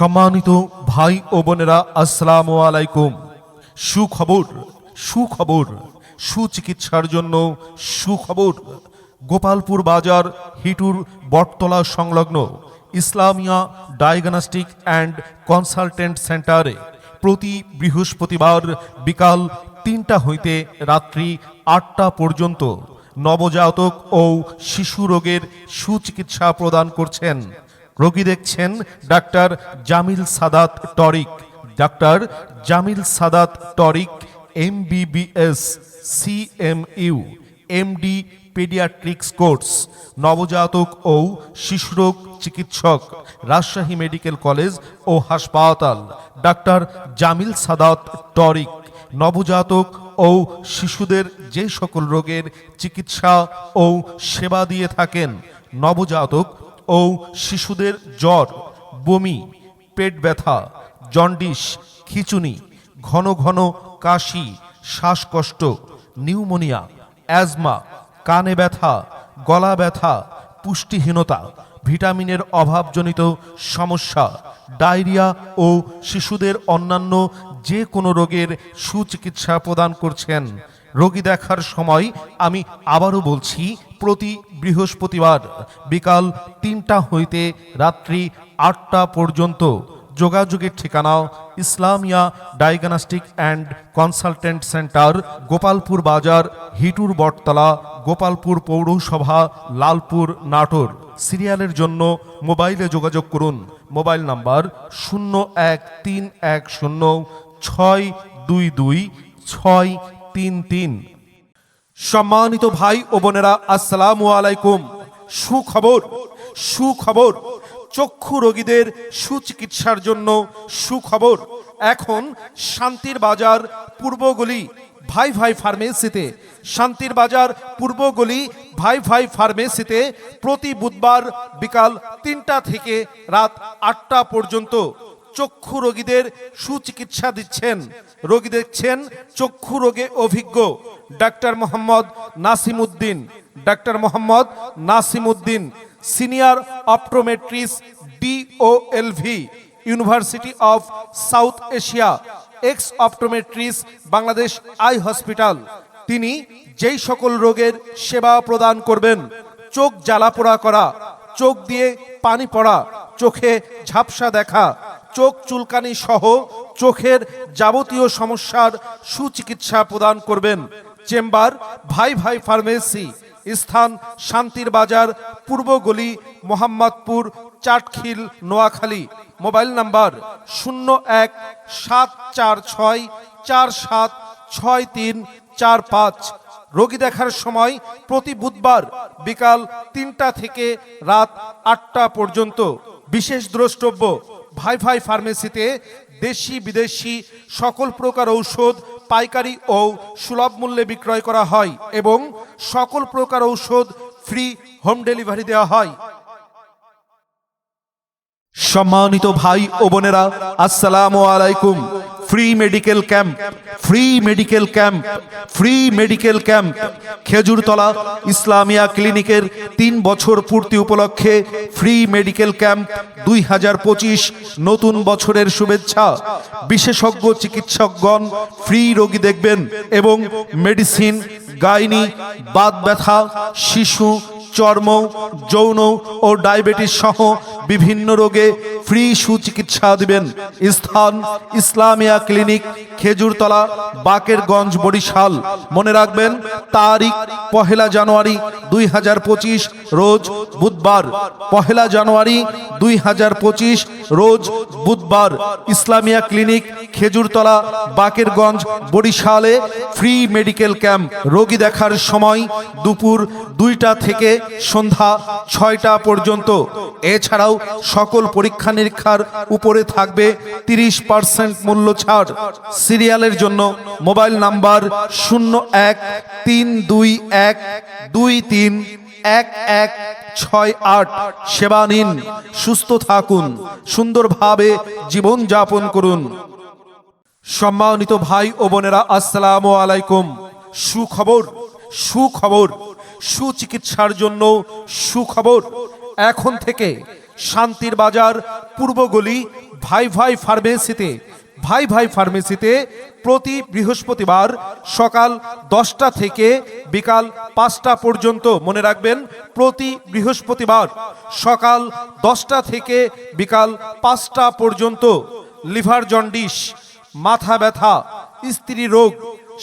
সম্মানিত ভাই ও বোনেরা, আসসালামু আলাইকুম। সুখবর সুখবর, সুচিকিৎসার জন্য সুখবর। গোপালপুর বাজার, হিটুর বটতলা সংলগ্ন ইসলামিয়া ডায়াগনস্টিক অ্যান্ড কনসালটেন্ট সেন্টারে প্রতি বৃহস্পতিবার বিকাল তিনটা হইতে রাত্রি আটটা পর্যন্ত নবজাতক ও শিশু রোগের সুচিকিৎসা প্রদান করছেন। রোগী দেখছেন doctor Jamil Sadat Tarik. Doctor Jamil Sadat Tarik M MBBS, CMU, MD, paediatrics course, নবজাতক ও শিশুরোগ চিকিৎসক, রাজশাহী মেডিকেল কলেজ ও হাসপাতাল। ডাক্তার জামিল সাদাত টরিক, নবজাতক ও শিশুদের যে সকল রোগের চিকিৎসা ও সেবা দিয়ে থাকেন, নবজাতক ও শিশুদের জ্বর, বমি, পেট ব্যথা, জন্ডিস, খিচুনি, ঘন ঘন কাশি, শ্বাসকষ্ট, নিউমোনিয়া, অ্যাজমা, কানে ব্যথা, গলা ব্যথা, পুষ্টিহীনতা, ভিটামিনের অভাবজনিত সমস্যা, ডায়রিয়া ও শিশুদের অন্যান্য যে কোনো রোগের সুচিকিৎসা প্রদান করছেন রোগী দেখার সময় আমি আবারও বলছি, প্রতি বৃহস্পতিবার বিকাল তিনটা হইতে রাত্রি আটটা পর্যন্ত যোগাযোগের ঠিকানাও Islamia diagnostic and consultant centre, Gopalpur Bazar, Hitur Battala, Gopalpur পৌরসভা, লালপুর, নাটোর। সিরিয়ালের জন্য মোবাইলে যোগাযোগ করুন। মোবাইল নাম্বার শূন্য এক তিন এক শূন্য ছয় দুই দুই ছয় তিন তিন। সম্মানিত ভাই ও বোনেরা, আসসালামু আলাইকুম। সুখবর সুখবর। চক্ষু রোগীদের সুচিকিৎসার জন্য সুখবর। এখন শান্তির বাজার পূর্বগলি ভাই ভাই ফার্মেসিতে। শান্তির বাজার পূর্বগলি ভাই ভাই ফার্মেসিতে প্রতি বুধবার বিকাল তিনটা থেকে রাত আটটা পর্যন্ত। চক্ষু রোগীদের সুচিকিৎসা দিচ্ছেন। রোগী দেখছেন, চক্ষু রোগে অভিজ্ঞ। Doctor Mohammad Nasim Uddin doctor Mohammad Nasim Uddin senior optometrist DOLV university of south Asia, ex optometrist, Bangladesh eye hospital. তিনি যেই সকল রোগের সেবা প্রদান করবেন, চোখ জ্বালাপোড়া করা, চোখ দিয়ে পানি পড়া, চোখে ঝাপসা দেখা চোখ চুলকানি সহ চোখের যাবতীয় সমস্যার সুচিকিৎসা প্রদান করবেন। চেম্বার, ভাই ভাই ফার্মেসি, স্থান, শান্তির বাজার পূর্বগলি মোহাম্মদপুর, চাটখিল, নোয়াখালী। মোবাইল নাম্বার শূন্য এক, সাত চার ছয়, চার সাত ছয় তিন চার পাঁচ। রোগী দেখার সময় প্রতি বুধবার বিকাল তিনটা থেকে রাত আটটা পর্যন্ত। বিশেষ দ্রষ্টব্য ভাই ভাই ফার্মেসিতে দেশি বিদেশি সকল প্রকার ঔষধ, পাইকারি ও সুলভ মূল্যে বিক্রয় করা হয় এবং সকল প্রকার ঔষধ ফ্রি হোম ডেলিভারি দেওয়া হয়। সম্মানিত ভাই ও বোনেরা, আসসালামু আলাইকুম। Free medical camp free medical camp free medical camp Khejurtala Islamia ক্লিনিকের তিন বছর পূর্তি উপলক্ষে ফ্রি মেডিকেল ক্যাম্প দুই হাজার পঁচিশ নতুন বছরের শুভেচ্ছা। বিশেষজ্ঞ চিকিৎসকগণ ফ্রি রোগী দেখবেন এবং মেডিসিন গাইনি, বাত ব্যথা, শিশু চর্ম, যৌন ও ডায়াবেটিস সহ বিভিন্ন রোগে ফ্রি সুচিকিৎসা দিবেন। স্থান, ইসলামিয়া ক্লিনিক, খেজুরতলা, বাকেরগঞ্জ, বরিশাল। মনে রাখবেন, তারিখ পহেলা জানুয়ারি দুই হাজার পঁচিশ রোজ বুধবার, পহেলা জানুয়ারি দুই হাজার পঁচিশ রোজ বুধবার। ইসলামিয়া ক্লিনিক, খেজুরতলা, বাকেরগঞ্জ, বরিশালে ফ্রি মেডিকেল ক্যাম্প। রোগী দেখার সময় দুপুর দুইটা থেকে সন্ধ্যা ছয়টা পর্যন্ত। এছাড়াও সকল পরীক্ষা নিরীক্ষার উপরে থাকবে তিরিশ পার্সেন্ট মূল্য ছাড়। সিরিয়ালের জন্য মোবাইল নাম্বার শূন্য এক তিন দুই এক দুই তিন এক এক, ছয়, আট। সেবা নিন, সুস্থ থাকুন, সুন্দরভাবে জীবন যাপন করুন। সম্মানিত ভাই ও বোনেরা, আসসালামু আলাইকুম। সুখবর সুখবর, সুচিকিৎসার জন্য সুখবর। এখন থেকে শান্তির বাজার পূর্বগলি ভাই ভাই ফার্মেসিতে ভাই ভাই ফার্মেসিতে প্রতি বৃহস্পতিবার সকাল দশটা থেকে বিকাল পাঁচটা পর্যন্ত মনে রাখবেন, প্রতি বৃহস্পতিবার সকাল দশটা থেকে বিকাল পাঁচটা পর্যন্ত লিভার জন্ডিস, মাথা ব্যথা, স্ত্রী রোগ,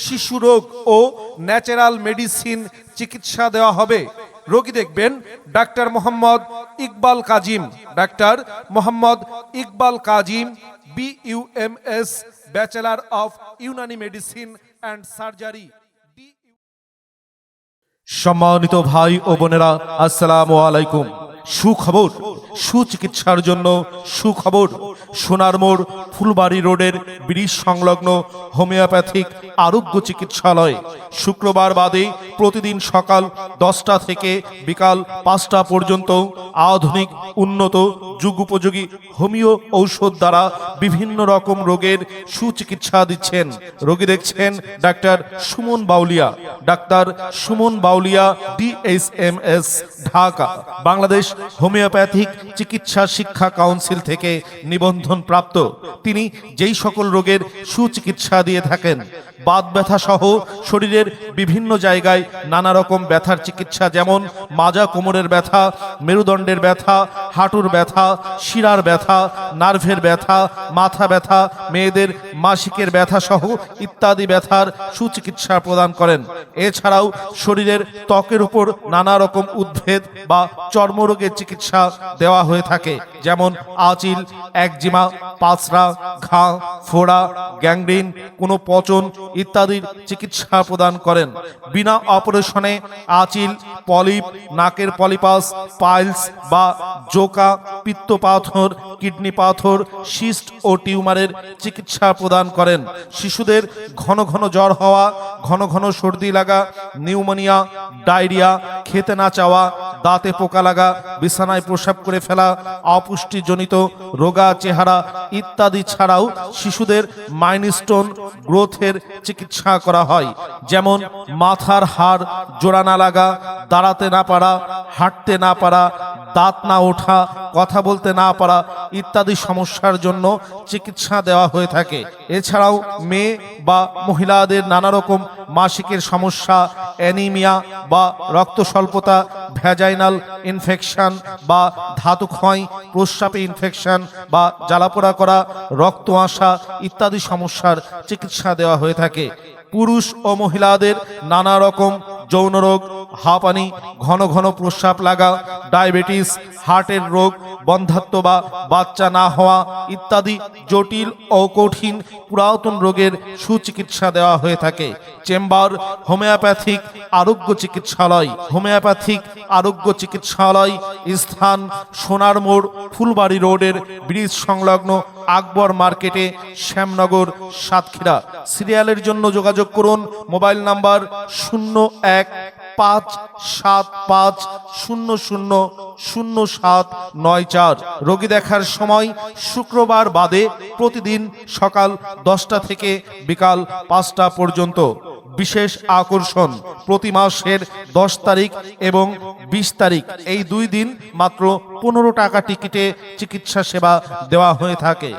শিশু রোগ ও ন্যাচারাল মেডিসিন চিকিৎসা দেওয়া হবে। রোগী দেখবেন doctor Mohammad Iqbal Kazim, doctor Mohammad Iqbal Kazim BUMS bachelor of Unani medicine and surgery সম্মানিত ভাই ও বোনেরা আসসালামু আলাইকুম। সুখবর, সুচিকিৎসার জন্য সুখবর, সোনার মোড়, ফুলবাড়ি রোডের ব্রিজ সংলগ্ন হোমিওপ্যাথিক আরোগ্য চিকিৎসালয়। শুক্রবার বাদে প্রতিদিন সকাল দশটা থেকে বিকাল পাঁচটা পর্যন্ত আধুনিক, উন্নত, যুগোপযোগী হোমিও ঔষধ দ্বারা বিভিন্ন রকম রোগের সুচিকিৎসা দিচ্ছেন। রোগী দেখছেন doctor Suman Baulia, doctor Suman Baulia DSMS Dhaka, Bangladesh homoeopathic চিকিৎসা শিক্ষা কাউন্সিল থেকে নিবন্ধন প্রাপ্ত। তিনি যেই সকল রোগের সুচিকিৎসা দিয়ে থাকেন, বাত ব্যথা সহ শরীরের বিভিন্ন জায়গায় নানা রকম ব্যথার চিকিৎসা যেমন মাজা কোমরের ব্যথা, মেরুদণ্ডের ব্যথা হাঁটুর ব্যথা, শিরার ব্যথা, নার্ভের ব্যথা, মাথা ব্যথা, মেয়েদের মাসিকের ব্যথা সহ ইত্যাদি ব্যথার সুচিকিৎসা প্রদান করেন। এছাড়াও শরীরের ত্বকের উপর নানা রকম উদ্ভেদ বা চর্মরোগের চিকিৎসা দেওয়া হয়ে থাকে, যেমন আচিল, একজিমা পাঁচরা ঘা, ফোড়া, গ্যাংগ্রিন, কোনো পচন ইত্যাদির চিকিৎসা প্রদান করেন। বিনা অপারেশনে আচিল, পলিপ, নাকের পলিপাস, পাইলস বা জোকা পিত্ত পাথর, কিডনি পাথর, সিস্ট ও টিউমারের চিকিৎসা প্রদান করেন। শিশুদের ঘন ঘন জ্বর হওয়া, ঘন ঘন সর্দি লাগা, নিউমোনিয়া, ডায়রিয়া, খেতে না চাওয়া, দাঁতে পোকা লাগা, বিছানায় প্রসাব করে ফেলা, অপুষ্টিজনিত রোগা চেহারা ইত্যাদি ছাড়াও শিশুদের মাইনস্টোন গ্রোথের চিকিৎসা করা হয়। যেমন মাথার হাড় জোড়া না লাগা, দাঁড়াতে না পারা, হাঁটতে না পারা দাঁত না ওঠা, কথা বলতে না পারা ইত্যাদি সমস্যার জন্য চিকিৎসা দেওয়া হয়ে থাকে। এছাড়াও মেয়ে বা মহিলাদের নানা রকম মাসিকের সমস্যা, অ্যানিমিয়া বা রক্ত স্বল্পতা ভ্যাজাইনাল ইনফেকশন বা ধাতু ক্ষয় প্রস্রাবে ইনফেকশন বা জ্বালাপোড়া করা, রক্ত আসা ইত্যাদি সমস্যার চিকিৎসা দেওয়া হয়ে থাকে। পুরুষ ও মহিলাদের নানা রকম যৌন রোগ, হাঁপানি, ঘন ঘন প্রস্রাব লাগা, ডায়াবেটিস, হার্টের রোগ, বন্ধাত্ম বা বাচ্চা না হওয়া ইত্যাদি জটিল ও কঠিন পুরাতন রোগের সুচিকিৎসা দেওয়া হয়ে থাকে। চেম্বার, হোমিওপ্যাথিক আরোগ্য চিকিৎসালয়, হোমিওপ্যাথিক আরোগ্য চিকিৎসালয় স্থান, সোনার মোড়, ফুলবাড়ি রোডের ব্রিজ সংলগ্ন আকবর মার্কেটে, শ্যামনগর, সাতক্ষীরা। সিরিয়ালের জন্য যোগাযোগ করুন, মোবাইল নাম্বার শূন্য এক পাঁচ, সাত, পাঁচ, শূন্য শূন্য শূন্য, সাত, নয়, চার। রোগী দেখার সময় শুক্রবার বাদে প্রতিদিন সকাল দশটা থেকে বিকাল পাঁচটা পর্যন্ত। বিশেষ আকর্ষণ, প্রতি মাসের দশ তারিখ এবং বিশ তারিখ। এই দুই দিন মাত্র পনেরো টাকা টিকিটে চিকিৎসা সেবা দেওয়া হয়ে থাকে।